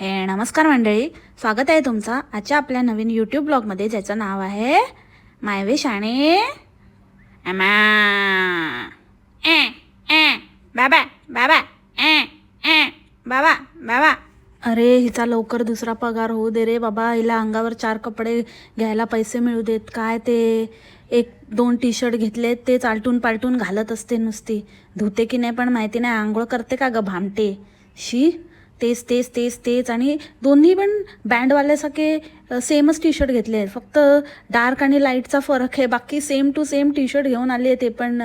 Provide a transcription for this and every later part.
हे नमस्कार मंडळी स्वागत आहे तुमचं आजच्या आपल्या नवीन यूट्यूब ब्लॉगमध्ये ज्याचं नाव आहे मायवेश आणि ए ए बाबा बाबा ए ए बाबा बाबा. अरे हिचा लवकर दुसरा पगार होऊ दे रे बाबा. हिला अंगावर चार कपडे घ्यायला पैसे मिळू देत. काय ते? एक दोन टी शर्ट घेतले ते चालटून पालटून घालत असते नुसती. धुते की नाही पण माहिती नाही आंघोळ करते का ग भामटे? शी तेच तेच तेच तेच. आणि दोन्ही पण बँडवाल्यासारखे सेमच टी शर्ट घेतले आहेत. फक्त डार्क आणि लाईटचा फरक आहे. बाकी same to same T shirt घेऊन आले ते पण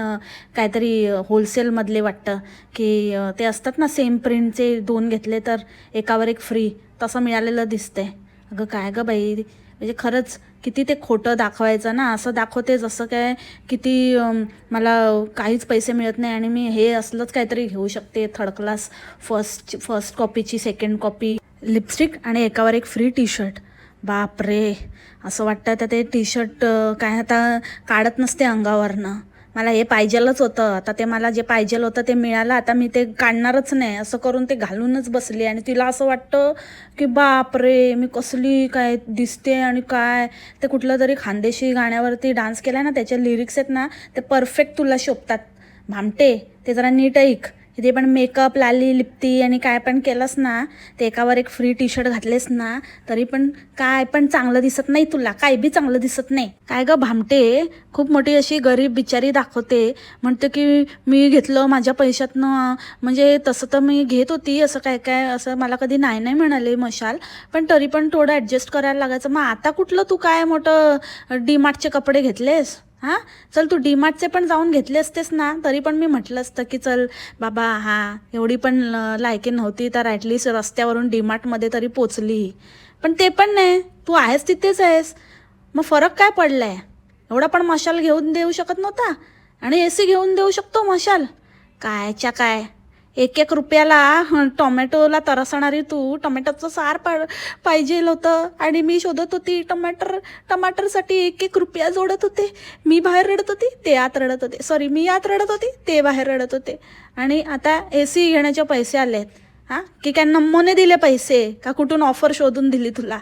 काहीतरी होलसेलमधले वाटतं. की ते असतात ना सेम प्रिंटचे दोन घेतले तर एकावर एक फ्री तसं मिळालेलं दिसतंय. अगं काय गं बाई. म्हणजे खरंच किती ते खोटं दाखवायचं ना असं दाखवते जसं काय किती मला काहीच पैसे मिळत नाही आणि मी हे असलंच काहीतरी घेऊ शकते. थर्ड क्लास फर्स्ट फर्स्ट कॉपीची सेकंड कॉपी लिपस्टिक आणि एकावर एक फ्री टी शर्ट बापरे! असं वाटतं तर ते टी शर्ट काय आता काढत नसते अंगावरनं. मला हे पाहिजेलच होतं. आता ते मला जे पाहिजेल होतं ते मिळालं. आता मी ते काढणारच नाही. असं करून ते घालूनच बसले आणि तिला असं वाटतं की बापरे मी कसली काय दिसते आणि काय? ते कुठलं तरी खानदेशी गाण्यावरती डान्स केला ना त्याचे लिरिक्स आहेत ना ते परफेक्ट तुला शोभतात. भामटे ते जरा नीट ऐक. ते पण मेकअप लाली लिपती आणि काय पण केलंस ना ते एकावर एक फ्री टी शर्ट घातलेस ना तरी पण काय पण चांगलं दिसत नाही तुला काय बी चांगलं दिसत नाही. काय ग भामटे? खूप मोठी अशी गरीब बिचारी दाखवते. म्हणते की मी घेतलं माझ्या पैशातनं म्हणजे तसं तर मी घेत होती असं काय काय असं मला कधी नाही नाही म्हणाले मशाल. पण तरी पण थोडं ॲडजस्ट करायला लागायचं. मग आता कुठलं तू काय मोठं डीमार्टचे कपडे घेतलेस? हां? चल तू डीमार्टचे पण जाऊन घेतले असतेस ना तरी पण मी म्हटलं असतं की चल बाबा हां एवढी पण लायकी नव्हती तर ॲटलिस्ट रस्त्यावरून डीमार्टमध्ये तरी पोचली. पण ते पण नाही. तू आहेस तिथेच आहेस. मग फरक काय पडला आहे एवढा पण मशाल घेऊन देऊ शकत नव्हता? आणि ए सी घेऊन देऊ शकतो मशाल? कायच्या काय? एक एक रुपयाला टोमॅटोला तरसणारी तू. टोमॅटोचं सार पा पाहिजे होतं. आणि मी शोधत होती टमाटर टमाटरसाठी एक एक रुपया जोडत होते. मी बाहेर रडत होती ते आत रडत होते. सॉरी मी आत रडत होती ते बाहेर रडत होते. आणि आता ए सी घेण्याचे पैसे आले आहेत. हां? की काय नम्मोने दिले पैसे का कुठून ऑफर शोधून दिली तुला?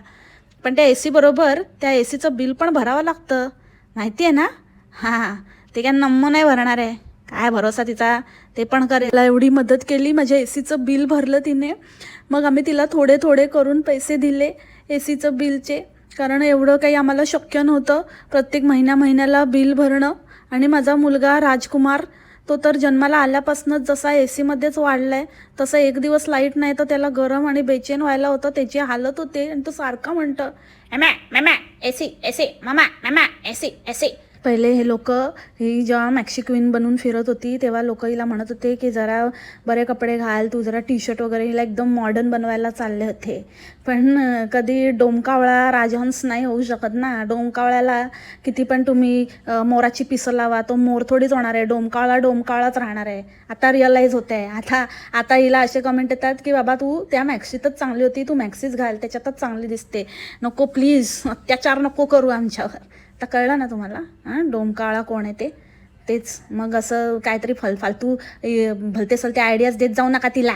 पण त्या ए सी बरोबर त्या ए सीचं बिल पण भरावं लागतं. माहिती आहे ना? हां ते काय नमो नाही भरणार आहे. काय भरोसा तिचा? ते पण करायला एवढी मदत केली माझ्या ए सीचं बिल भरलं तिने. मग आम्ही तिला थोडे थोडे करून पैसे दिले ए सीचं बिलचे. कारण एवढं काही आम्हाला शक्य नव्हतं. प्रत्येक महिन्या महिन्याला बिल भरणं. आणि माझा मुलगा राजकुमार तो तर जन्माला आल्यापासूनच जसा ए सीमध्येच वाढला आहे तसं एक दिवस लाइट नाही तर त्याला गरम आणि बेचैन व्हायला होतं. त्याची हालत होते आणि तो सारखा म्हणतं मॅमा मॅ ए सी ए सी ममा मॅ ए सी ए सी. पहिले हे लोक ही जेव्हा मॅक्सी क्वीन बनून फिरत होती तेव्हा लोक हिला म्हणत होते की जरा बरे कपडे घाल तू जरा टी शर्ट वगैरे हिला एकदम मॉडर्न बनवायला चालले होते. पण कधी डोमकावळा राजहंस नाही होऊ शकत ना. डोमकावळ्याला किती पण तुम्ही मोराची पिसं लावा तो मोर थोडीच होणार आहे. डोमकावळा डोमकावळाच राहणार आहे. आता रिअलाईज होत आहे आता आता हिला असे कमेंट येतात की बाबा तू त्या मॅक्सीतच चांगली होती. तू मॅक्सीच घाल. त्याच्यातच चांगली दिसते. नको प्लीज अत्याचार नको करू आमच्यावर. आता कळलं ना तुम्हाला? हां डोमकाळा कोण आहे ते? तेच. मग असं काहीतरी फल फालतू भलते सलते आयडियाज देत जाऊ नका तिला.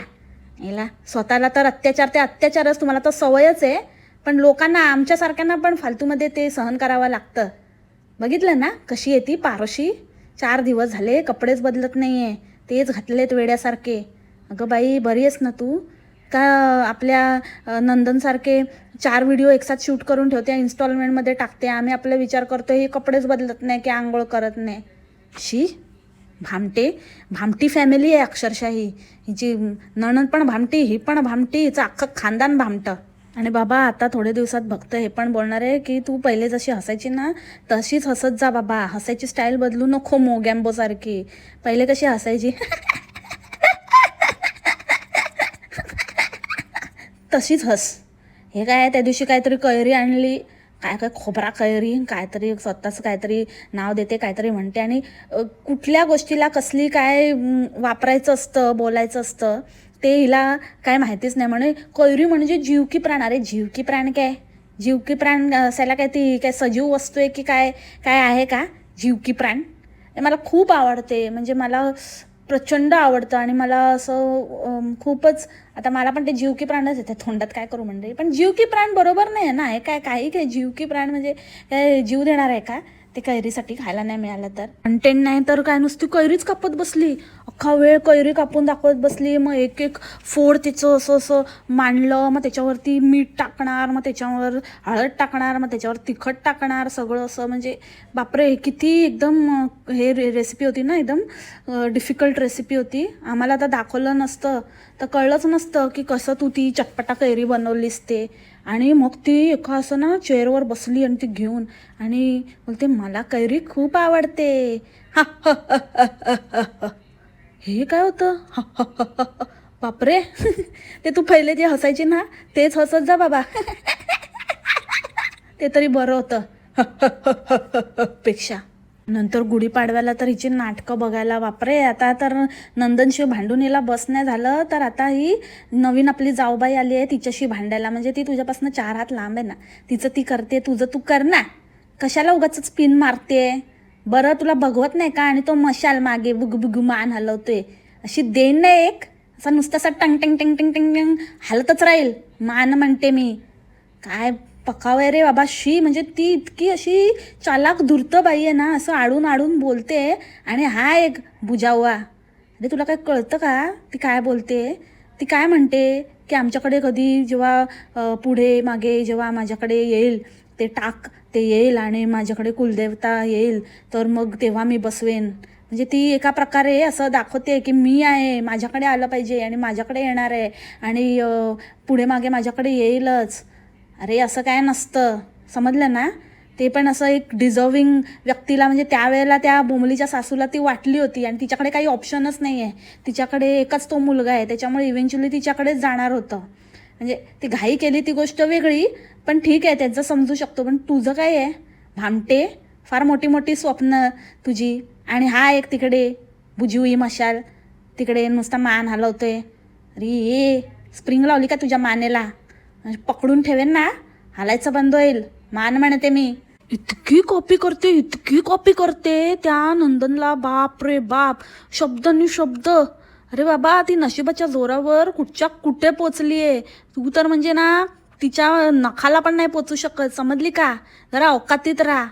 याला स्वतःला तर अत्याचार ते अत्याचारच तुम्हाला तर सवयच आहे. पण लोकांना आमच्यासारख्यांना पण फालतूमध्ये ते सहन करावं लागतं. बघितलं ना कशी येते पारोशी? चार दिवस झाले कपडेच बदलत नाही आहे तेच घातलेत वेड्यासारखे. अगं बाई बरी आहेस ना तू? का आपल्या नंदनसारखे चार व्हिडिओ एकसाथ शूट करून ठेवते इन्स्टॉलमेंटमध्ये टाकते आम्ही आपला विचार करतो हे कपडेच बदलत नाही की आंघोळ करत नाही. शी भामटे भामटी फॅमिली आहे अक्षरशः ही. हिची नणंद पण भामटी ही पण भामटी हिचं अख्खं खानदान भामटं. आणि बाबा आता थोडे दिवसात भक्त हे पण बोलणार आहे की तू पहिले जशी हसायची ना तशीच हसत जा बाबा. हसायची स्टाईल बदलू नको मोगॅम्बोसारखी पहिले कशी हसायची? तशीच हस. हे काय त्या दिवशी काहीतरी कैरी आणली काय काय खोबरा कैरी काहीतरी स्वतःच काहीतरी नाव देते काहीतरी म्हणते आणि कुठल्या गोष्टीला कसली काय वापरायचं असतं बोलायचं असतं ते हिला काय माहितीच नाही. म्हणे कैरी म्हणजे जीव की प्राण. अरे जीव की प्राण काय? जीव की प्राण असायला काय ती काय सजीव वस्तू आहे की काय काय आहे का? जीव की प्राण? हे मला खूप आवडते. म्हणजे मला प्रचंड आवडतं आणि मला असं खूपच आता मला पण ते जीव की प्राणच येते तोंडात काय करू म्हणजे पण जीव की प्राण बरोबर नाही आहे ना हे काय काही म्हणजे, काय जीव की प्राण म्हणजे जीव देणार आहे का? ते कैरीसाठी खायला नाही मिळालं तर. कंटेंट नाही तर काय? नुसती कैरीच कापत बसली. अख्खा वेळ कैरी कापून दाखवत बसली. मग एक एक फोड तिचं असं असं मांडलं. मग त्याच्यावरती मीठ टाकणार. मग त्याच्यावर हळद टाकणार. मग त्याच्यावर तिखट टाकणार. सगळं असं म्हणजे बापरे किती एकदम हे रे रेसिपी होती ना एकदम डिफिकल्ट रेसिपी होती. आम्हाला आता दाखवलं नसतं. तर कळलंच नसतं की कसं तू ती चटपटा कैरी बनवलीस ते. आणि मग ती एका असं ना चेअरवर बसली आणि ती घेऊन आणि बोलते मला कैरी खूप आवडते. हे काय होतं? बापरे. ते तू पहिले जे हसायची ना तेच हसत जा बाबा. ते तरी बरं होतं. पेक्षा. नंतर गुढीपाडव्याला तर हिची नाटकं बघायला बापरे आता तर नंदनशी भांडून हिला बस नाही झालं तर आता ही नवीन आपली जाऊबाई आली आहे तिच्याशी भांडायला. म्हणजे ती तुझ्यापासून चार हात लांब आहे ना. तिचं ती करते तुझं तू कर ना. कशाला उगाच पिन मारते? बरं तुला बघवत नाही का? आणि तो मशाल मागे बुग मान हलवतोय. अशी देण नाही एक. असा नुसतं असा टंग टंग टंग टंग टंग टंग हलतच राहील. मान म्हणते मी. काय पकावे रे बाबा शी म्हणजे ती इतकी अशी चालाक धूर्त बाई आहे ना असं आडून आडून बोलते आणि हा एक बुजावा. अरे तुला काय कळतं का? ती काय बोलते? ती काय म्हणते की आमच्याकडे कधी जेव्हा पुढे मागे जेव्हा माझ्याकडे येईल ते टाक ते येईल आणि माझ्याकडे कुलदेवता येईल तर मग तेव्हा मी बसवेन. म्हणजे ती एका प्रकारे असं दाखवते की मी आहे माझ्याकडे आलं पाहिजे आणि माझ्याकडे येणार आहे आणि पुढे मागे माझ्याकडे येईलच. अरे असं काय नसतं. समजलं ना? ते पण असं एक डिझर्विंग व्यक्तीला म्हणजे त्यावेळेला त्या बोमलीच्या सासूला ती वाटली होती आणि तिच्याकडे काही ऑप्शनच नाही आहे तिच्याकडे एकच तो मुलगा आहे. त्याच्यामुळे इव्हेंच्युअली तिच्याकडेच जाणार होतं. म्हणजे ती घाई केली ती गोष्ट वेगळी पण ठीक आहे त्यांचं समजू शकतो. पण तुझं काय आहे? भामटे फार मोठी मोठी स्वप्न तुझी. आणि हा एक तिकडे बुजवी मशाल. तिकडे नुसता मान हलवतोय. अरे ये. स्प्रिंग लावली का तुझ्या मानेला? म्हणजे पकडून ठेवेन ना. हालायचं बंद होईल. मान म्हणते मी. इतकी कॉपी करते इतकी कॉपी करते. त्या नंदनला बाप रे बाप. शब्द शब्द अरे बाबा ती नशिबाच्या जोरावर कुठच्या कुठे पोचली आहे तू तर म्हणजे ना तिच्या नखाला पण नाही पोचू शकत. समजली का? जरा अवकातीत राहा.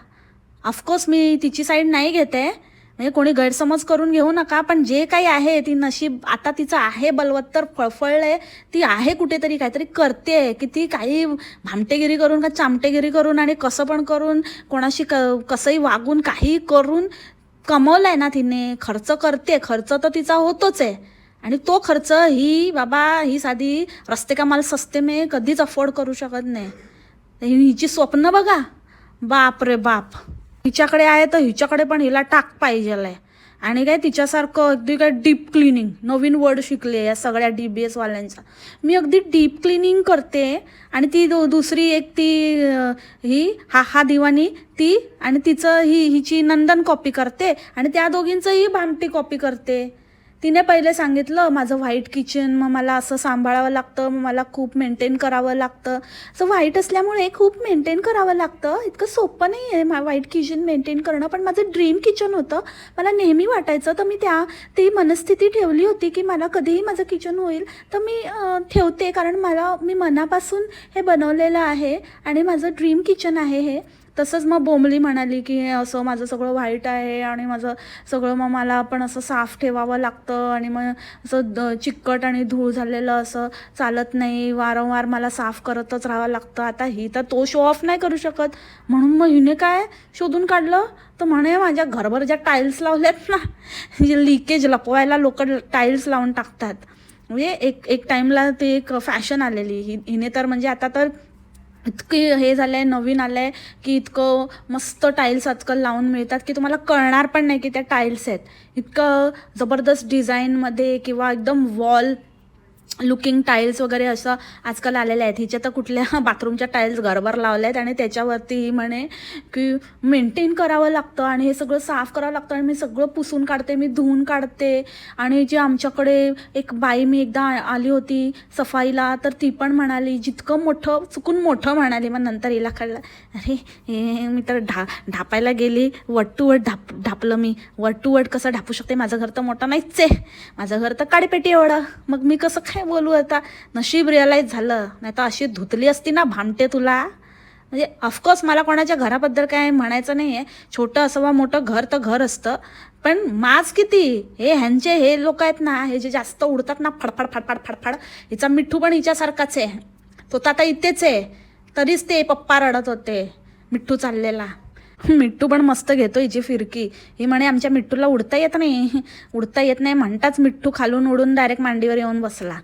ऑफकोर्स मी तिची साईड नाही घेते. म्हणजे कोणी गैरसमज करून घेऊ नका पण जे काही आहे ती नशीब आता तिचं आहे बलवत्तर फळफळलंय ती आहे कुठेतरी काहीतरी करते की ती काही भामटेगिरी करून का चामटेगिरी करून आणि कसं पण करून कोणाशी क कसंही वागून काही करून कमवलं आहे ना तिने खर्च करते खर्च तर तिचा होतोच आहे. आणि तो खर्च ही बाबा ही साधी रस्ते का माल सस्ते मे कधीच अफोर्ड करू शकत नाही. हिची स्वप्न बघा बाप रे बाप. हिच्याकडे आहे तर हिच्याकडे पण हिला टाक पाहिजे आहे आणि काय तिच्यासारखं अगदी काय डीप क्लिनिंग नवीन वर्ड शिकले या सगळ्या डी बी एसवाल्यांचा मी अगदी डीप क्लिनिंग करते आणि ती दु दुसरी एक ती ही हा हा दिवाणी ती आणि तिचं ही हिची नंदन कॉपी करते आणि त्या दोघींचंही भामटी कॉपी करते. तिने पहिले सांगितलं माझं व्हाईट किचन मग मला असं सांभाळावं लागतं मग मला खूप मेंटेन करावं लागतं. असं व्हाईट असल्यामुळे खूप मेंटेन करावं लागतं. इतकं सोपं नाही आहे मा व्हाईट किचन मेंटेन करणं पण माझं ड्रीम किचन होतं. मला नेहमी वाटायचं तर मी त्या ती मनस्थिती ठेवली होती की मला कधीही माझं किचन होईल तर मी ठेवते कारण मला मी मनापासून हे बनवलेलं आहे आणि माझं ड्रीम किचन आहे हे. तसंच मग बोंबली म्हणाली की हे असं माझं सगळं व्हाईट आहे आणि माझं सगळं मग मला पण असं साफ ठेवावं लागतं आणि मग असं द चिकट आणि धूळ झालेलं असं चालत नाही. वारंवार मला साफ करतच राहावं लागतं. आता ही तर तो शो ऑफ नाही करू शकत. म्हणून मग हिने काय शोधून काढलं? तर म्हणे माझ्या घरभर ज्या टाईल्स लावल्यात ना जे लिकेज लपवायला लोक टाईल्स लावून टाकतात. म्हणजे एक एक टाईमला ते एक फॅशन आलेली. ही हिने तर म्हणजे आता तर इतकी हे झालं आहे नवीन आलं आहे की इतकं मस्त टाईल्स आजकाल लावून मिळतात की तुम्हाला कळणार पण नाही की त्या टाईल्स आहेत. इतकं जबरदस्त डिझाईनमध्ये किंवा एकदम वॉल लुकिंग टाईल्स वगैरे असं आजकाल आलेल्या आहेत. हिच्या तर कुठल्या बाथरूमच्या टाईल्स घरभर लावल्या आहेत आणि त्याच्यावरती ही म्हणे की मेंटेन करावं लागतं आणि हे सगळं साफ करावं लागतं आणि मी सगळं पुसून काढते मी धुवून काढते. आणि जे आमच्याकडे एक बाई मी एकदा आली होती सफाईला तर ती पण म्हणाली जितकं मोठं चुकून मोठं म्हणाली. मग नंतर हिला कळलं अरे हे मी तर ढा ढापायला गेली. वट टू वट ढाप ढापलं मी. वट टू वट कसं ढापू शकते? माझं घर तर मोठं नाहीच आहे. माझं घर तर काडीपेटी एवढं. मग मी कसं काय बोलू आता? नशीब रिअलाईज झालं. नाही तर अशी धुतली असती ना भामटे तुला. म्हणजे ऑफकोर्स मला कोणाच्या घराबद्दल काय म्हणायचं नाही आहे छोटं असं वा मोठं घर तर घर असतं. पण माज किती? हे ह्यांचे हे लोक आहेत ना हे जे जास्त उडतात ना फडफड फडफड फडफड. हिचा मिठ्ठू पण हिच्यासारखाच आहे. तो तर आता इथेच आहे. तरीच ते पप्पा रडत होते मिठ्ठू चाललेला. मिठ्ठू पण मस्त घेतो हिची फिरकी. ही म्हणे आमच्या मिट्टूला उडता येत नाही. उडता येत नाही म्हणताच मिठ्ठू खालून उडून डायरेक्ट मांडीवर येऊन बसला.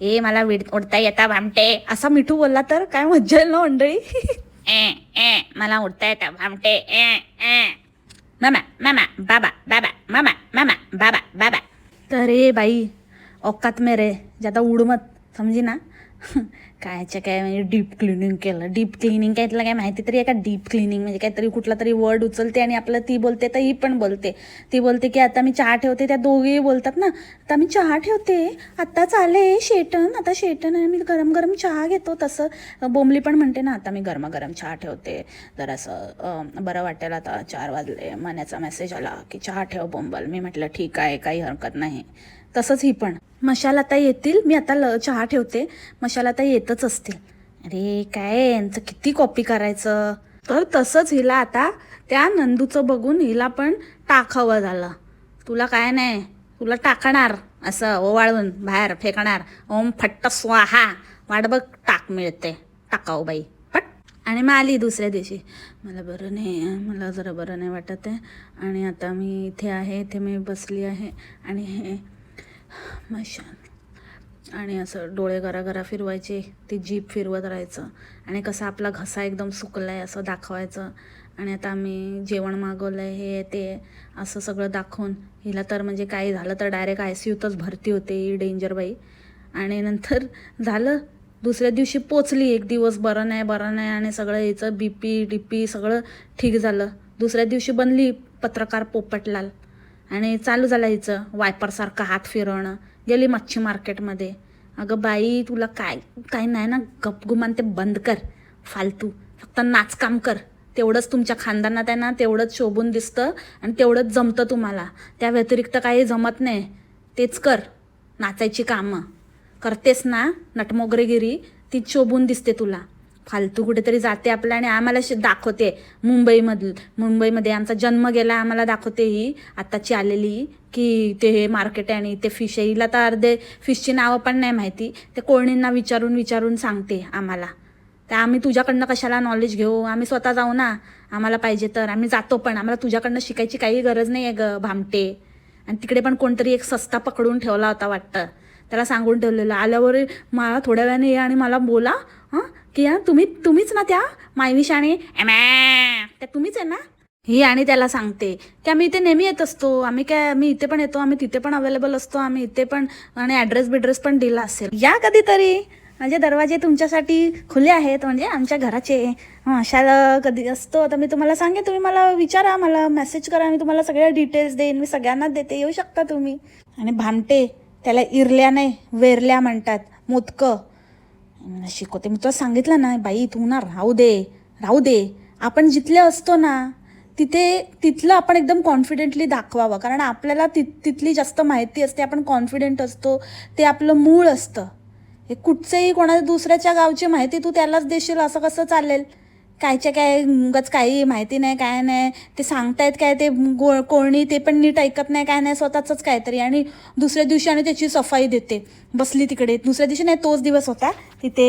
ए मला विड उडता येता भामटे. असा मिठू बोलला तर काय मज्जा येईल ना मंडळी? ए ए मला उडता येता भामटे. ए ए. मामा मामा बाबा बाबा मामा मामा बाबा बाबा. तर ए बाई औकात मेरे ज्यादा उडमत समजी ना? कायच्या काय म्हणजे डीप क्लिनिंग केलं. डीप क्लिनिंग काय तिला काय माहिती तरी आहे का डीप क्लिनिंग म्हणजे काहीतरी कुठला तरी वर्ड उचलते आणि आपलं ती बोलते तर ही पण बोलते. ती बोलते की आता मी चहा ठेवते त्या दोघेही बोलतात ना आता मी चहा ठेवते आत्ताच आले शेटन आता शेटन आहे मी गरम गरम चहा घेतो. तसं बोंबली पण म्हणते ना आता मी गरमागरम चहा ठेवते. जरासं बरं वाटेल आता चार वाजले मण्याचा मेसेज आला की चहा ठेव बोंबल. मी म्हटलं ठीक आहे काही हरकत नाही. तसंच ही पण. मशाल आता येतील. मी आता ल चहा ठेवते. मशाल आता येतच असतील. अरे काय यांचं किती कॉपी करायचं? तर तसंच हिला आता त्या नंदूचं बघून हिला पण टाकावं झालं. तुला काय नाही? तुला टाकणार. असं ओवाळून बाहेर फेकणार. ओम फट्ट स्वाहा. वाट बघ टाक मिळते. टाकाव बाई. पट आणि मग आली दुसऱ्या दिवशी. मला बरं नाही मला जरा बरं नाही वाटत आहे. आणि आता मी इथे आहे इथे मी बसली आहे. आणि हे मशान. आणि असं डोळे घरा फिरवायचे ते जीप फिरवत राहायचं. आणि कसं आपला घसा एकदम सुकला आहे असं दाखवायचं. आणि आता आम्ही जेवण मागवलं आहे हे ते असं सगळं दाखवून हिला तर म्हणजे काही झालं तर डायरेक्ट आय सी यूतच भरती होते ही डेंजर बाई. आणि नंतर झालं दुसऱ्या दिवशी पोचली एक दिवस बरं नाही बरं नाही आणि सगळं याचं बी पी डी पी सगळं ठीक झालं. दुसऱ्या दिवशी बनली पत्रकार पोपटलाल. आणि चालू झालं हिचं वायपरसारखं हात फिरवणं. गेली मच्छी मार्केटमध्ये. अगं बाई तुला काय काय नाही ना गपगुमान ते बंद कर. फालतू. फक्त नाचकाम कर. तेवढंच तुमच्या खानदानात आहे ना तेवढंच शोभून दिसतं आणि तेवढंच जमतं तुम्हाला. त्या व्यतिरिक्त काही जमत नाही. तेच कर. नाचायची कामं. करतेस ना नटमोगरेगिरी तीच शोभून दिसते तुला. फालतू कुठेतरी जाते आपल्या आणि आम्हाला दाखवते. मुंबईमधलं मुंबईमध्ये आमचा जन्म गेला आम्हाला दाखवते ही. आत्ताची आलेली की ते हे मार्केट आहे आणि ते फिश आहे. हिला तर अर्धे फिशची नावं पण नाही माहिती. ते कोणींना विचारून विचारून सांगते आम्हाला. तर आम्ही तुझ्याकडनं कशाला नॉलेज घेऊ? आम्ही स्वतः जाऊ ना. आम्हाला पाहिजे तर. आम्ही जातो पण. आम्हाला तुझ्याकडनं शिकायची काही गरज नाही आहे ग भामटे. आणि तिकडे पण कोणतरी एक सस्ता पकडून ठेवला होता वाटतं. त्याला सांगून ठेवलेलं. आल्यावर मला थोड्या वेळाने ये आणि मला बोला हां? की तुम्ही तुम्हीच ना त्या मायविशाने त्या तुम्हीच आहे ना? ही आणि त्याला सांगते. की आम्ही इथे नेहमी येत असतो. आम्ही काय आम्ही इथे पण येतो. आम्ही तिथे पण अवेलेबल असतो. आम्ही इथे पण आणि ॲड्रेस बिड्रेस पण दिला असेल. या कधीतरी. म्हणजे दरवाजे तुमच्यासाठी खुले आहेत. म्हणजे आमच्या घराचे. अशा कधी असतो. तर मी तुम्हाला सांगेन. तुम्ही मला विचारा. मला मेसेज करा. मी तुम्हाला सगळ्या डिटेल्स देईन. मी सगळ्यांनाच देते. येऊ शकता तुम्ही. आणि भामटे त्याला इरल्या नाही वेरल्या म्हणतात. मोदकं. शिकवते. मी तुला सांगितलं ना बाई तू ना राहू दे राहू दे. आपण जिथले असतो ना तिथे तिथलं आपण एकदम कॉन्फिडेंटली दाखवावं. कारण आपल्याला ति तिथली जास्त माहिती असते आपण कॉन्फिडेंट असतो ते आपलं मूळ असतं. हे कुठचंही कोणाच्या दुसऱ्याच्या गावची माहिती तू त्यालाच देशील असं कसं चालेल? कायच्या काय उगाच काही माहिती नाही काय नाही. ते सांगतायत काय ते गो कोणी ते पण नीट ऐकत नाही काय नाही स्वतःचंच काहीतरी. आणि दुसऱ्या दिवशी आणि त्याची सफाई देते. बसली तिकडे. दुसऱ्या दिवशी नाही तोच दिवस होता. तिथे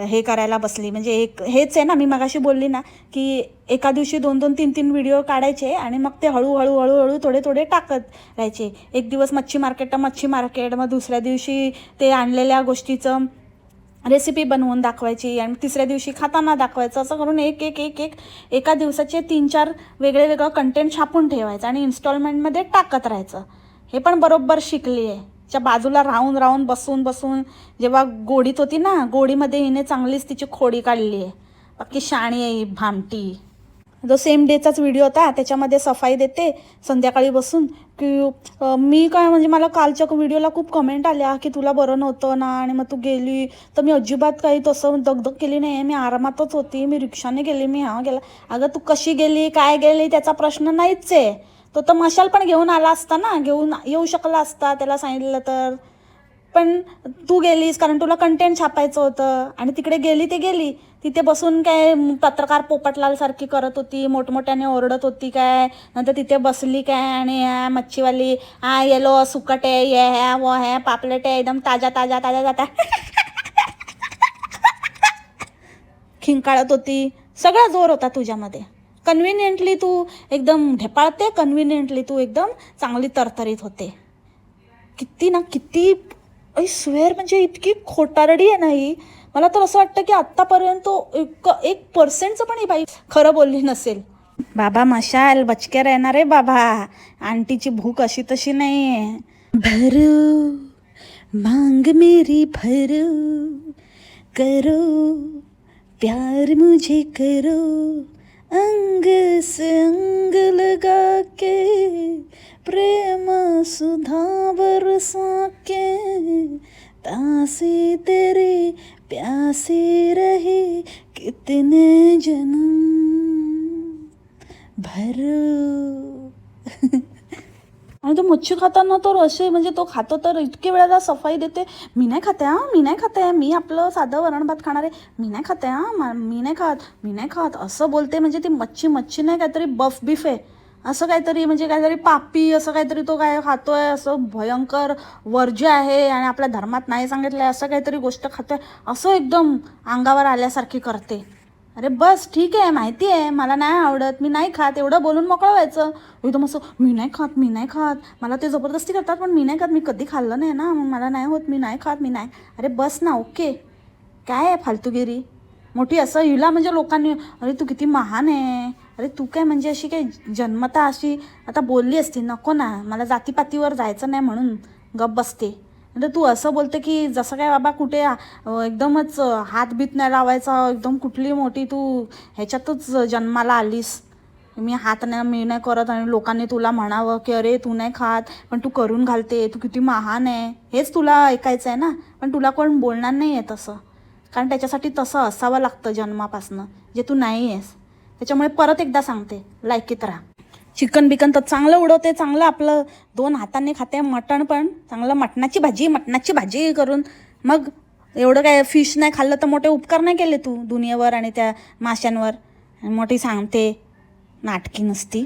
हे करायला बसली. म्हणजे एक हेच आहे ना मी मगाशी बोलली ना की एका दिवशी दोन दोन तीन तीन व्हिडिओ काढायचे आणि मग ते हळूहळू हळूहळू थोडे थोडे टाकत राहायचे. एक दिवस मच्छी मार्केट तर मच्छी मार्केट मग दुसऱ्या दिवशी ते आणलेल्या गोष्टीचं रेसिपी बनवून दाखवायची आणि तिसऱ्या दिवशी खाताना दाखवायचं. असं करून एक एक एक एक एका दिवसाचे तीन चार वेगळे वेगळं कंटेंट छापून ठेवायचं आणि इन्स्टॉलमेंटमध्ये टाकत राहायचं. हे पण बरोबर शिकली आहे च्या बाजूला राहून राहून बसून बसून जेव्हा गोडीत होती ना गोडीमध्ये हिने चांगलीच तिची खोडी काढली आहे बाकी शाणी आहे भामटी जो सेम डेचाच व्हिडिओ होता त्याच्यामध्ये सफाई देते संध्याकाळी बसून. की मी काय म्हणजे मला कालच्या व्हिडिओला खूप कमेंट आल्या की तुला बरं नव्हतं ना आणि मग तू गेली. तर मी अजिबात काही तसं दगदग केली नाही. मी आरामातच होती. मी रिक्षाने गेली. मी हा गेला. अगं तू कशी गेली? काय गेली? त्याचा प्रश्न नाहीच आहे. तो तर मशाल पण घेऊन आला असता ना. घेऊन येऊ शकला असता. त्याला सांगितलं तर. पण तू गेलीस कारण तुला कंटेंट छापायचं होतं. आणि तिकडे गेली ते गेली. तिथे बसून काय पत्रकार पोपटलाल सारखी करत होती मोठमोठ्याने ओरडत होती काय. नंतर तिथे बसली काय आणि ह्या मच्छीवाली हा येलो सुकट आहे ये ह्या वो है पापलेट आहे एकदम ताजा ताजा ताजा जाता खिंकाळत होती. सगळा जोर होता तुझ्यामध्ये. कन्व्हिनियंटली तू एकदम ढेपाळते कन्व्हिनियंटली तू एकदम चांगली तरतरीत होते. किती ना किती आई स्वेअर म्हणजे इतकी खोटारडी आहे नाही मला तर असं वाटतं की आत्तापर्यंत एक एक पर्सेंटचं पण ही बाई खरं बोलली नसेल. बाबा मशाल बचके राहणार आहे बाबा. आंटीची भूक अशी तशी नाही भरू मांग मेरी भरू. करो प्यार मुझे करो. अंग से अंग लगा के प्रेम सुधा बरसा के तासी तेरे प्यासी रहे कितने जन्म भरो। आणि तो मच्छी खाताना तर असे म्हणजे तो खातो तर इतके वेळेला सफाई देते. मी नाही खाते हा मी नाही खाते मी आपलं साधं वरण भात खाणार आहे. मी नाही खाते हा मी नाही खात मी नाही खात. असं बोलते म्हणजे ती मच्छी मच्छी नाही काहीतरी बफ बीफ आहे. असं काहीतरी म्हणजे काहीतरी पापी असं काहीतरी तो काय खातोय असं भयंकर वर्ज्य आहे आणि आपल्या धर्मात नाही सांगितलं आहे असं काहीतरी गोष्ट खातोय. असं एकदम अंगावर आल्यासारखी करते. अरे बस ठीक आहे माहिती आहे मला नाही आवडत मी नाही खात एवढं बोलून मोकळं व्हायचं एकदम असं मी नाही खात मी नाही खात. मला ते जबरदस्ती करतात पण मी नाही खात मी कधी खाल्लं नाही ना मग मला नाही होत मी नाही खात मी नाही. अरे बस ना ओके. काय आहे फालतूगिरी? मोठी असं हिला म्हणजे लोकांनी अरे तू किती महान आहे. अरे तू काय म्हणजे अशी काय जन्मता अशी आता बोलली असती नको ना मला जातीपातीवर जायचं नाही म्हणून गप बसते. म्हणजे तू असं बोलते की जसं काय बाबा कुठे एकदमच हात बीत नाही लावायचा एकदम कुठली मोठी तू ह्याच्यातच जन्माला आलीस. मी हात नाही मी नाही करत आणि लोकांनी तुला म्हणावं की अरे तू नाही खात पण तू करून घालते तू किती महान आहे. हेच तुला ऐकायचं आहे ना पण तुला कोण बोलणार नाही आहे तसं. कारण त्याच्यासाठी तसं असावं लागतं जन्मापासनं जे तू नाही आहेस. त्याच्यामुळे परत एकदा सांगते लायकीत राहा. चिकन बिकन तर चांगलं उडवते चांगलं आपलं दोन हाताने खाते मटण पण चांगलं मटणाची भाजी मटणाची भाजी करून. मग एवढं काय फिश नाही खाल्लं तर मोठे उपकार नाही केले तू दुनियेवर आणि त्या माशांवर मोठी सांगते नाटकी नसती.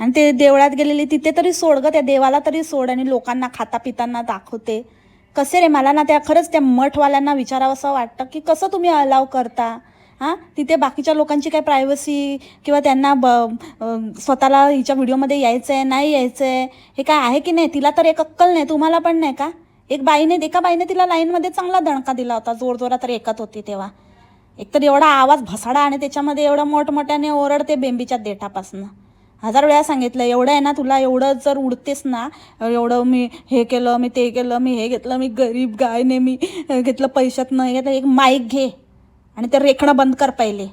आणि ते देवळात गेलेली तिथे तरी सोड ग त्या देवाला तरी सोड आणि लोकांना खाता पिताना दाखवते. कसे रे मला ना त्या खरंच त्या मठवाल्यांना विचारावं असं वाटतं की कसं तुम्ही अलाव करता? हां? तिथे बाकीच्या लोकांची काय प्रायव्हसी किंवा त्यांना ब स्वतःला हिच्या व्हिडिओमध्ये यायचं आहे नाही यायचं आहे हे काय आहे की नाही? तिला तर एक अक्कल नाही तुम्हाला पण नाही का? एक बाईने एका बाईने तिला लाईनमध्ये चांगला दणका दिला होता जोरजोरात तर एकत होती तेव्हा. एकतर एवढा आवाज भसाडा आणि त्याच्यामध्ये एवढं मोठमोठ्याने ओरडते बेंबीच्या देठापासनं. हजार वेळा सांगितलं एवढं आहे ना तुला एवढं जर उडतेस ना एवढं मी हे केलं मी ते केलं मी हे घेतलं मी गरीब गायने मी घेतलं पैशात नाही घेतलं एक माईक घे. आणि ते रेखणं बंद कर पहिले.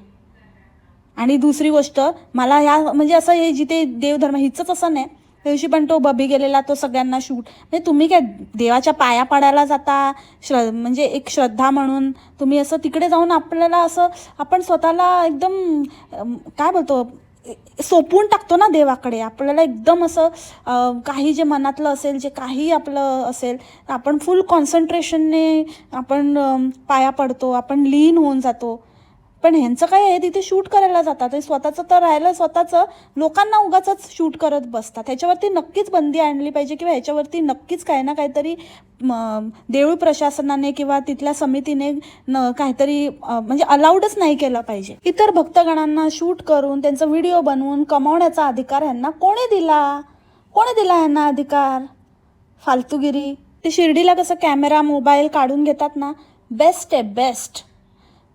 आणि दुसरी गोष्ट मला ह्या म्हणजे असं हे जिथे देवधर्म हिचंच असं नाही. त्या दिवशी पण तो बबी गेलेला तो सगळ्यांना शूट म्हणजे तुम्ही काय देवाच्या पाया पाडायला जाता? श्र म्हणजे एक श्रद्धा म्हणून तुम्ही असं तिकडे जाऊन आपल्याला असं आपण स्वतःला एकदम काय बोलतो? सोपवून टाकतो ना देवाकडे. आपल्याला एकदम असं काही जे मनातलं असेल जे काही आपलं असेल आपण फुल कॉन्सन्ट्रेशनने आपण पाया पडतो आपण लीन होऊन जातो. पण ह्यांचं काय आहे तिथे शूट करायला जातात. ते स्वतःचं तर राहिलं स्वतःचं लोकांना उगाच शूट करत बसतात. ह्याच्यावरती नक्कीच बंदी आणली पाहिजे किंवा ह्याच्यावरती नक्कीच काही ना काहीतरी देऊळ प्रशासनाने किंवा तिथल्या समितीने न काहीतरी म्हणजे अलाउडच नाही केलं पाहिजे. इतर भक्तगणांना शूट करून त्यांचा व्हिडिओ बनवून कमावण्याचा अधिकार ह्यांना कोणी दिला? कोणी दिला ह्यांना अधिकार? फालतूगिरी. ते शिर्डीला कसं कॅमेरा मोबाईल काढून घेतात ना? बेस्ट आहे बेस्ट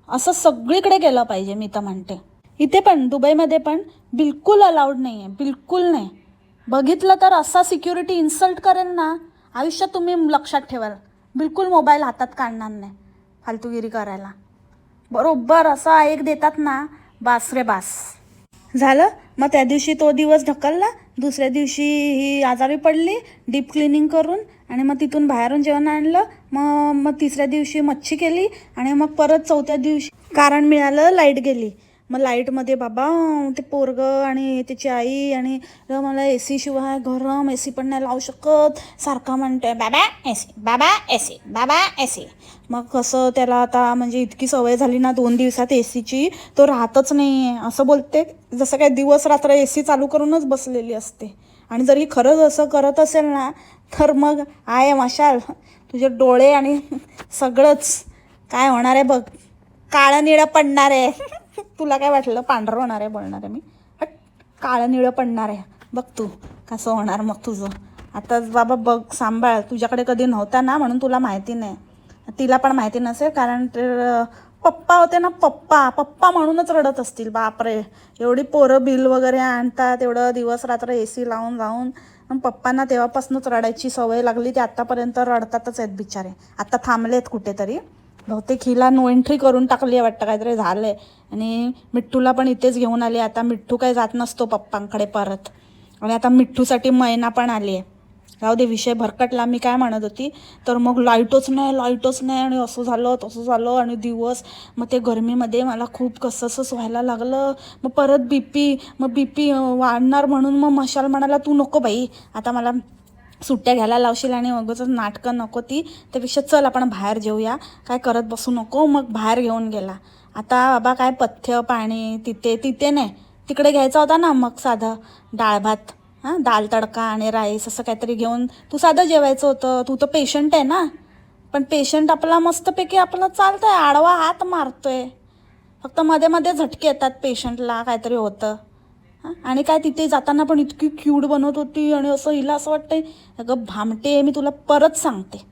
असं सगळीकडे केलं पाहिजे मी तर म्हणते. इथे पण दुबईमध्ये पण बिलकुल अलाउड नाही आहे बिलकुल नाही. बघितलं तर असा सिक्युरिटी इन्सल्ट करेल ना आयुष्यात तुम्ही लक्षात ठेवाल. बिलकुल मोबाईल हातात काढणार नाही फालतूगिरी करायला. बरोबर असा एक देतात ना बास रे बास. झालं? मग त्या दिवशी तो दिवस ढकलला दुसऱ्या दिवशी ही आजारी पडली डीप क्लिनिंग करून आणि मग तिथून बाहेरून जेवण आणलं मग मग तिसऱ्या दिवशी मच्छी केली आणि मग परत चौथ्या दिवशी कारण मिळालं लाइट गेली. मग लाईटमध्ये बाबा ते पोरगं आणि त्याची आई आणि मला ए सी शिवाय गरम ए सी पण नाही लावू शकत. सारखा म्हणते बाबा ए सी बाबा ए सी बाबा ए सी मग कसं त्याला आता म्हणजे इतकी सवय झाली ना दोन दिवसात ए सीची तो राहतच नाही आहे असं बोलते जसं काय दिवस रात्र ए सी चालू करूनच बसलेली असते. आणि जर ही खरंच असं करत असेल ना तर मग आय मशाल तुझे डोळे आणि सगळंच काय होणार आहे बघ. काळं निळं पडणार आहे. तुला काय वाटलं? पांढरं होणार आहे बोलणार आहे मी. हट काळं निळं पडणार आहे. बघ तू कसं होणार मग तुझं. आता बाबा बघ सांभाळ. तुझ्याकडे कधी नव्हता ना म्हणून तुला माहिती नाही. तिला पण माहिती नसेल कारण ते पप्पा होते ना पप्पा. पप्पा म्हणूनच रडत असतील. बापरे. एवढी पोरं बिल वगैरे आणतात. एवढं दिवस रात्र ए सी लावून लावून. पण पप्पांना तेव्हापासूनच रडायची सवय लागली ते आत्तापर्यंत रडतातच आहेत बिचारे. आता थांबलेत कुठेतरी. बहुतेक हिला नो एंट्री करून टाकली आहे वाटतं काहीतरी झालंय. आणि मिठ्ठूला पण इथेच घेऊन आली आता मिठ्ठू काही जात नसतो पप्पांकडे परत. आणि आता मिठ्ठूसाठी मैना पण आली आहे. राहू दे विषय भरकटला मी काय म्हणत होती? तर मग लाईटच नाही लाईटच नाही आणि असं झालं तसं झालं आणि दिवस मग ते गरमीमध्ये मला खूप कसंसंच व्हायला लागलं. मग परत बी पी मग बी पी वाढणार म्हणून मग मशाल म्हणाला तू नको बाई आता मला सुट्ट्या घ्यायला लावशील आणि मगच नाटकं नको ती त्यापेक्षा चल आपण बाहेर जेऊया काय करत बसू नको. मग बाहेर घेऊन गेला. आता बाबा काय पथ्य पाणी तिथे तिथे नाही तिकडे घ्यायचा होता ना मग साधं डाळ भात. हां दाल तडका आणि राईस असं काहीतरी घेऊन तू साधं जेवायचं होतं. तू तर पेशंट आहे ना. पण पेशंट आपला मस्तपैकी आपला आहे आडवा हात मारतोय. फक्त मध्ये मध्ये झटके येतात पेशंटला काहीतरी होतं. हां आणि काय तिथे जाताना पण इतकी क्यूड बनवत होती आणि असं हिला असं वाटतंय अगं भामटे मी तुला परत सांगते.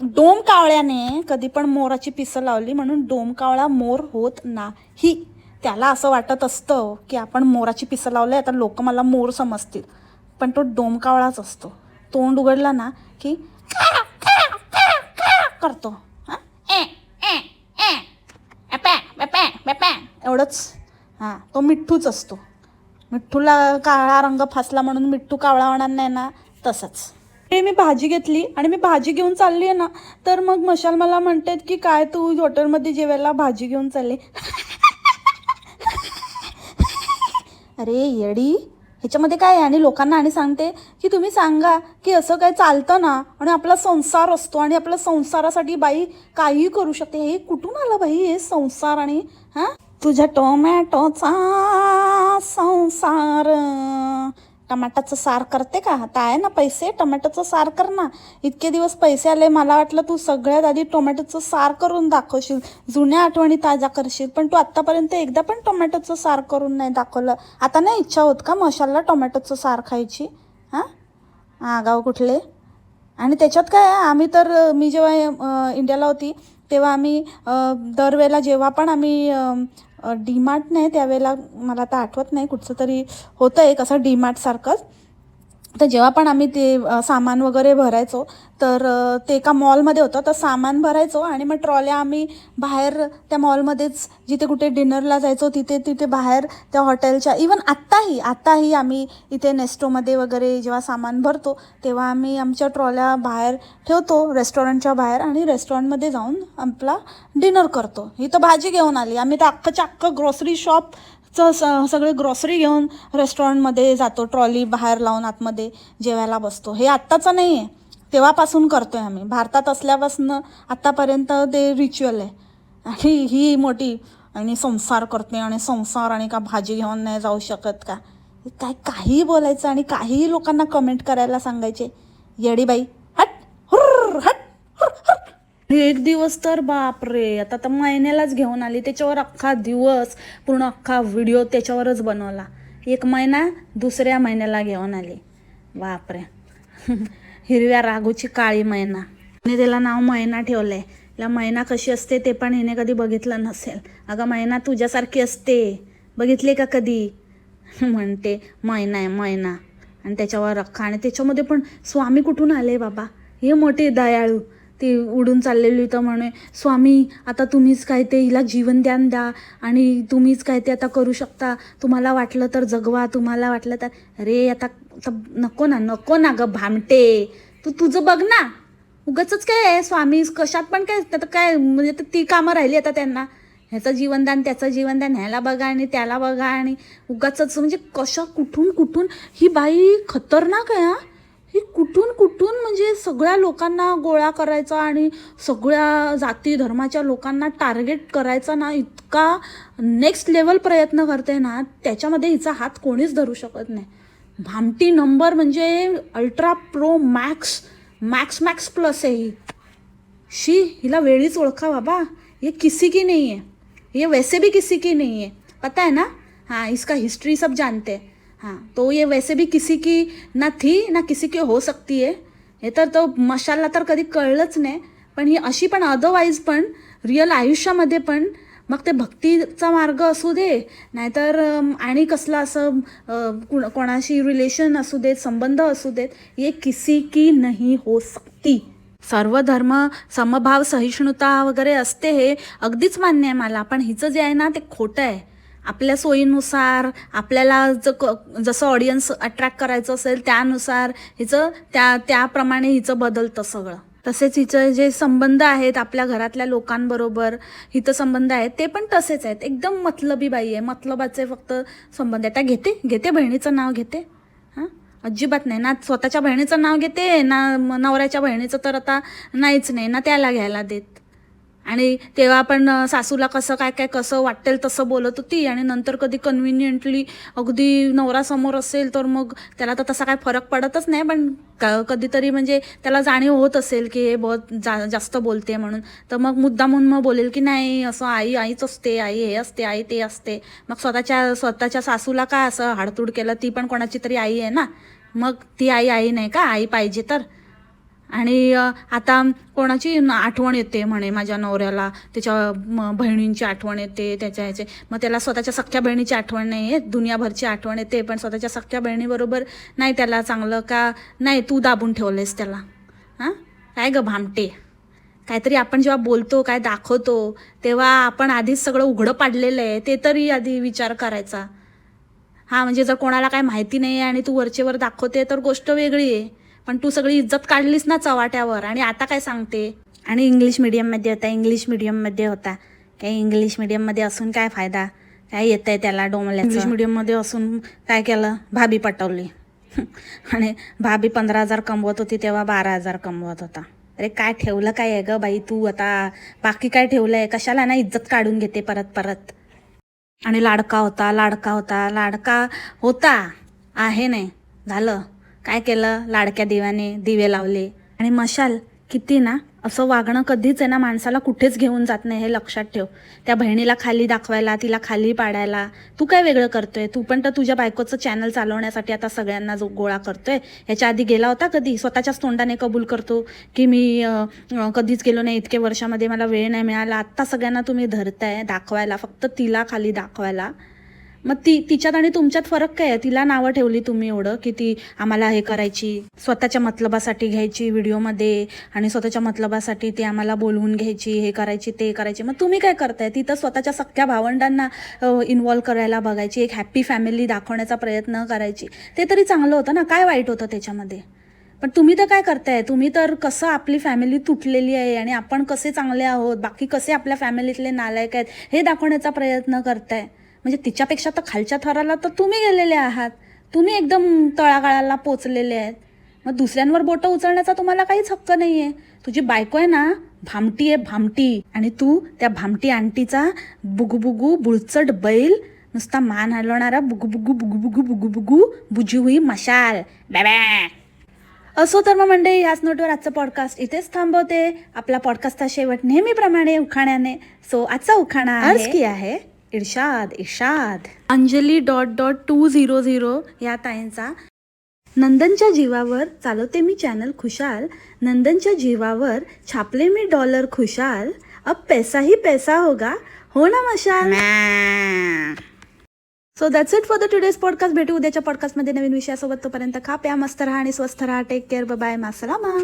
डोम कावळ्याने कधी पण मोराची पिसं लावली म्हणून डोम कावळा मोर होत नाही. त्याला असं वाटत असतं की आपण मोराची पिसं लावलंय आता लोक मला मोर समजतील. पण तो डोम कावळाच असतो. तोंड उघडला ना की करतो. हं? एवढंच. हां तो मिठ्ठूच असतो. मिठ्ठूला काळा रंग फासला म्हणून मिठ्ठू कावळा होणार नाही ना तसंच. ते मी भाजी घेतली आणि मी भाजी घेऊन चालली आहे ना तर मग मशाल मला म्हणतात की काय तू हॉटेलमध्ये जेवायला भाजी घेऊन चालली? अरे येडी ह्याच्यामध्ये काय आहे? आणि लोकांना आणि सांगते की तुम्ही सांगा की असं काय चालतं ना? आणि आपला संसार असतो आणि आपल्या संसारासाठी बाई काहीही करू शकते. हे कुठून आलं बाई हे संसार आणि हां? तुझ्या टोमॅटोचा संसार. टमाटाचं सार करते का? आता आहे ना पैसे टोमॅटोचं सार कर ना. इतके दिवस पैसे आले मला वाटलं तू सगळ्यात आधी टोमॅटोचं सार करून दाखवशील. जुन्या आठवणी ताज्या करशील पण तू आत्तापर्यंत एकदा पण टोमॅटोचं सार करून नाही दाखवलं. आता नाही इच्छा होत का मशाला टोमॅटोचं सार खायची? हां? आगाव कुठले? आणि त्याच्यात काय आहे, आम्ही तर मी जेव्हा इंडियाला होती तेव्हा आम्ही दरवेळेला जेव्हा पण आम्ही डीमार्ट नाही त्यावेळेला मला आता आठवत नाही कुठचं तरी होतं एक असं डीमार्टसारखंच तर जेव्हा पण आम्ही ते सामान वगैरे भरायचो तर ते एका मॉलमध्ये होतं. तर सामान भरायचो आणि मग ट्रॉल्या आम्ही बाहेर त्या मॉलमध्येच जिथे कुठे डिनरला जायचो तिथे तिथे बाहेर त्या हॉटेलच्या इवन आत्ताही आत्ताही आम्ही इथे नेस्टोमध्ये वगैरे जेव्हा सामान भरतो तेव्हा आम्ही आमच्या ट्रॉल्या बाहेर ठेवतो रेस्टॉरंटच्या बाहेर आणि रेस्टॉरंटमध्ये जाऊन आपला डिनर करतो. ही तर भाजी घेऊन आली. आम्ही तर अख्खच्या अख्खं ग्रोसरी शॉप च स सगळे ग्रॉसरी घेऊन रेस्टॉरंटमध्ये जातो ट्रॉली बाहेर लावून आतमध्ये जेवायला बसतो. हे आत्ताचं नाही आहे तेव्हापासून करतो आहे आम्ही. भारतात असल्यापासून आत्तापर्यंत ते रिच्युअल आहे. आणि ही मोठी आणि संसार करते आणि संसार आणि का भाजी घेऊन नाही जाऊ शकत का? काय काही बोलायचं आणि काहीही लोकांना कमेंट करायला सांगायचे. येडी बाई हट हुर्र हट हुर्र, हट एक दिवस तर बापरे. आता तर महिन्यालाच घेऊन आली. त्याच्यावर अख्खा दिवस पूर्ण अख्खा व्हिडिओ त्याच्यावरच बनवला. एक महिना दुसऱ्या महिन्याला घेऊन आली. बापरे. हिरव्या रागूची काळी मैना. आणि त्याला नाव मैना ठेवलंय. तिला मैना कशी असते ते पण हिने कधी बघितलं नसेल. अगं मैना तुझ्यासारखी असते. बघितली का कधी? म्हणते मैना आहे मैना. आणि त्याच्यावर रखा आणि त्याच्यामध्ये पण स्वामी कुठून आले बाबा? हे मोठे दयाळू. ती उडून चाललेली तर म्हणे स्वामी आता तुम्हीच काय ते हिला जीवन द्या आणि तुम्हीच काय ते आता करू शकता. तुम्हाला वाटलं तर जगवा तुम्हाला वाटलं तर अरे आता आता नको ना नको ना ग भामटे. तू तुझं बघ ना. उगच काय आहे, स्वामी कशात पण काय आता काय म्हणजे तर ती कामं राहिली आता त्यांना. ह्याचं जीवनदान त्याचं जीवनदान ह्याला बघा आणि त्याला बघा आणि उगाच म्हणजे कशा कुठून कुठून ही बाई खतरनाक आहे हा. ही कुठून कुठून म्हणजे सगळ्या लोकांना गोळा करायचा आणि सगळ्या जाती धर्माच्या लोकांना टार्गेट करायचा ना इतका नेक्स्ट लेवल प्रयत्न करते ना त्याच्यामध्ये हिचा हात कोणीच धरू शकत नाही. भामटी नंबर म्हणजे ultra pro max max max plus आहे ही. शी हिला वेळीच ओळखा बाबा. ये किसी की नाही आहे ये वैसे भी किसी की नहीं है पता है ना? हाँ इसका हिस्ट्री सब जानते. हैं हाँ। तो ये वैसे भी किसी की ना थी ना किसी की हो सकती है। हे तर तो मशाला तर कधी कळलंच नाही पण ही अशी पण अदरवाईज पण रिअल आयुष्यामध्ये पण मग ते भक्तीचा मार्ग असू दे नाहीतर आणि कसला असं कोणाशी रिलेशन असू देत संबंध असू देत ये किसी की नाही हो सकती. सर्व धर्म समभाव सहिष्णुता वगैरे असते हे अगदीच मान्य आहे मला पण हिचं जे आहे ना ते खोटं आहे. आपल्या सोयीनुसार आपल्याला ज क- जसं ऑडियन्स अट्रॅक्ट करायचं असेल त्यानुसार हिचं त्या त्याप्रमाणे हिचं बदलतं सगळं. तसेच हिचं जे संबंध आहेत आपल्या घरातल्या लोकांबरोबर हिचं संबंध आहेत ते पण तसेच आहेत. एकदम मतलबी बाई आहे. मतलबाचे फक्त संबंध आहेत. त्या घेते घेते बहिणीचं नाव घेते. हां? अजिबात नाही. ना स्वतःच्या बहिणीचं नाव घेते ना नवऱ्याच्या बहिणीचं तर आता नाहीच नाही. ना त्याला घ्यायला देत. आणि तेव्हा पण सासूला कसं काय काय कसं वाटेल तसं बोलत होती आणि नंतर कधी कन्व्हिनियंटली अगदी नवरा समोर असेल तर मग त्याला तर तसा काय फरक पडतच नाही. पण क- कधीतरी म्हणजे त्याला जाणीव होत असेल की हे बहुत जा जास्त बोलते म्हणून. तर मग मुद्दामून मग बोलेल की नाही असं आई आईच असते आई हे असते आई ते असते. मग स्वतःच्या स्वतःच्या सासूला का असं हाडतूड केलं? ती पण कोणाची तरी आई आहे ना. मग ती आई आई नाही का? आई पाहिजे तर. आणि आता कोणाची आठवण येते म्हणे माझ्या नवऱ्याला? त्याच्या बहिणींची आठवण येते त्याच्या ह्याचे. मग त्याला स्वतःच्या सख्ख्या बहिणीची आठवण नाही आहे दुनियाभरची आठवण येते पण स्वतःच्या सख्ख्या बहिणीबरोबर नाही त्याला चांगलं का? नाही तू दाबून ठेवलेस त्याला. हां? काय गं भामटे? काहीतरी आपण जेव्हा बोलतो काय दाखवतो तेव्हा आपण आधीच सगळं उघडं पाडलेलं आहे ते तरी आधी विचार करायचा. हां म्हणजे जर कोणाला काय माहिती नाही आहे आणि तू वरचेवर दाखवते तर गोष्ट वेगळी आहे. पण तू सगळी इज्जत काढलीस ना चवाट्यावर. आणि आता काय सांगते? आणि इंग्लिश मिडियममध्ये होता. इंग्लिश मिडियममध्ये होता. काय इंग्लिश मिडियममध्ये असून काय फायदा? काय येत आहे त्याला डोमल्या इंग्लिश मिडियममध्ये असून काय केलं? भाभी पटवली. आणि भाभी पंधरा हजार कमवत होती तेव्हा बारा हजार कमवत होता. अरे काय ठेवलं काय आहे ग बाई तू आता? बाकी काय ठेवलं आहे कशाला ना इज्जत काढून घेते परत परत? आणि लाडका होता लाडका होता लाडका होता. आहे नाही. झालं. काय केलं? लाडक्या दिव्याने दिवे लावले. आणि मशाल किती ना? असं वागणं कधीच आहे ना माणसाला कुठेच घेऊन जात नाही हे लक्षात ठेव. त्या बहिणीला खाली दाखवायला तिला खाली पाडायला. तू काय वेगळं करतोय? तू पण तर तुझ्या बायकोचं चॅनल चालवण्यासाठी आता सगळ्यांना जो गोळा करतोय. ह्याच्या आधी गेला होता कधी? स्वतःच्याच तोंडाने कबूल करतो की मी कधीच गेलो नाही इतके वर्षामध्ये मला वेळ नाही मिळाला. आत्ता सगळ्यांना तुम्ही धरताय दाखवायला फक्त तिला खाली दाखवायला. मग ती तिच्यात आणि तुमच्यात फरक काय आहे? तिला नावं ठेवली तुम्ही एवढं की ती आम्हाला हे करायची स्वतःच्या मतलबासाठी घ्यायची व्हिडिओमध्ये आणि स्वतःच्या मतलबासाठी ती आम्हाला बोलवून घ्यायची हे करायची ते करायची. मग तुम्ही काय करताय? ती तर स्वतःच्या सख्ख्या भावंडांना इन्वॉल्व्ह करायला बघायची एक हॅप्पी फॅमिली दाखवण्याचा प्रयत्न करायची. ते तरी चांगलं होतं ना? काय वाईट होतं त्याच्यामध्ये? पण तुम्ही तर काय करताय? तुम्ही तर कसं आपली फॅमिली तुटलेली आहे आणि आपण कसे चांगले आहोत? बाकी कसे आपल्या फॅमिलीतले नालायक आहेत? हे दाखवण्याचा प्रयत्न करताय. म्हणजे तिच्यापेक्षा तर खालच्या थराला तर तुम्ही गेलेले आहात. तुम्ही एकदम तळागाळाला पोचलेले आहेत. मग दुसऱ्यांवर बोटं उचलण्याचा तुम्हाला काहीच हक्क नाही आहे तुझी बायको आहे ना भामटी आहे भामटी. आणि तू त्या भामटी आंटीचा बुगुबुगू बुळचट बैल नुसता मान हलवणारा बुगुबुगू बुगुबुगू बुगुबुगू बुजी हुई मशाल बॅबॅ असो तर मग मंडळी ह्याच नोटवर आजचं पॉडकास्ट इथेच थांबवते. आपला पॉडकास्टचा शेवट नेहमीप्रमाणे उखाण्याने. सो आजचा उखाणा अर्ज की आहे? इर्षाद इर्षाद Anjali dot dot two zero zero या ताईंचा. नंदनच्या जीवावर चालवते मी चॅनल खुशाल. नंदनच्या जीवावर छापले मी डॉलर खुशाल. अब पैसा ही पैसा होगा. हो ना मशाल? So that's it for the today's podcast भेटू उद्याच्या पॉडकास्टमध्ये नवीन विषयासोबत. तोपर्यंत खा प्या मस्त राहा आणि स्वस्थ राहा. Take care bye मासलामा